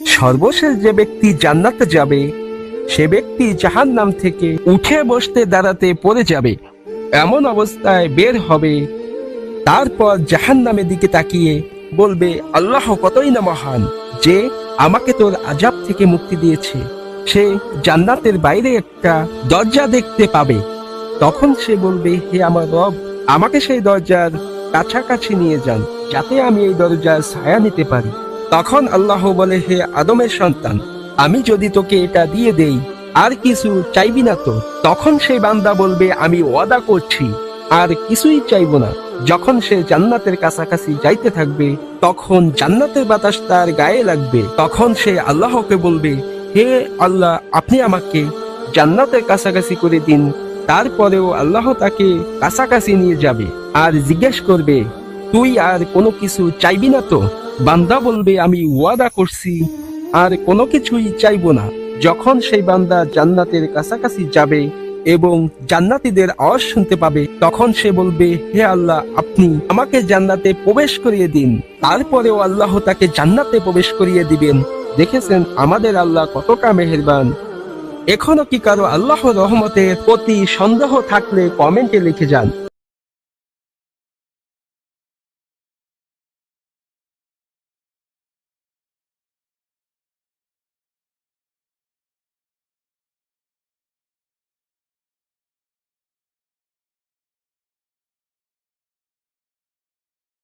সর্বশেষ যে ব্যক্তি জান্নাতে যাবে, সে ব্যক্তি জাহান নাম থেকে উঠে বসতে দাঁড়াতে পড়ে যাবে। এমন অবস্থায় বের হবে, তারপর জাহান নামের দিকে তাকিয়ে বলবে, আল্লাহ কতই না মহান, যে আমাকে তোর আজাব থেকে মুক্তি দিয়েছে। সে জান্নাতের বাইরে একটা দরজা দেখতে পাবে। তখন সে বলবে, হে আমার রব, আমাকে সেই দরজার কাছাকাছি নিয়ে যান, যাতে আমি এই দরজার ছায়া নিতে পারি। তখন আল্লাহ বলে, হে আদমের সন্তান, আমি যদি তোকে এটা দিয়ে দেই, আর কিছু চাইবি না তো? তখন সেই বান্দা বলবে, আমি ওয়াদা করছি, আর কিছুই চাইব না। যখন সে জান্নাতের কাছাকাছি যাইতে থাকবে, তখন জান্নাতের বাতাস তার গায়ে লাগবে। তখন সে আল্লাহকে বলবে, হে আল্লাহ, আপনি আমাকে জান্নাতের কাছাকাছি করে দিন, তারপরেও আল্লাহ তাকে কাছাকাছি নিয়ে যাবে। আর জিজ্ঞেস করবে, তুই আর কোনো কিছু চাইবি না তো? বান্দা বলবে, আমি ওয়াদা করছি, আর কোনো কিছুই চাইব না। যখন সেই বান্দা জান্নাতের কাছাকাছি যাবে এবং জান্নাতীদের আওয়াজ শুনতে পাবে, তখন সে বলবে, হে আল্লাহ, আপনি আমাকে জান্নাতে প্রবেশ করিয়ে দিন। তারপরেও আল্লাহ তাকে জান্নাতে প্রবেশ করিয়ে দিবেন। দেখেছেন, আমাদের আল্লাহ কতটা মেহেরবান। এখনও কি কারও আল্লাহ রহমতের প্রতি সন্দেহ থাকলে কমেন্টে লিখে যান।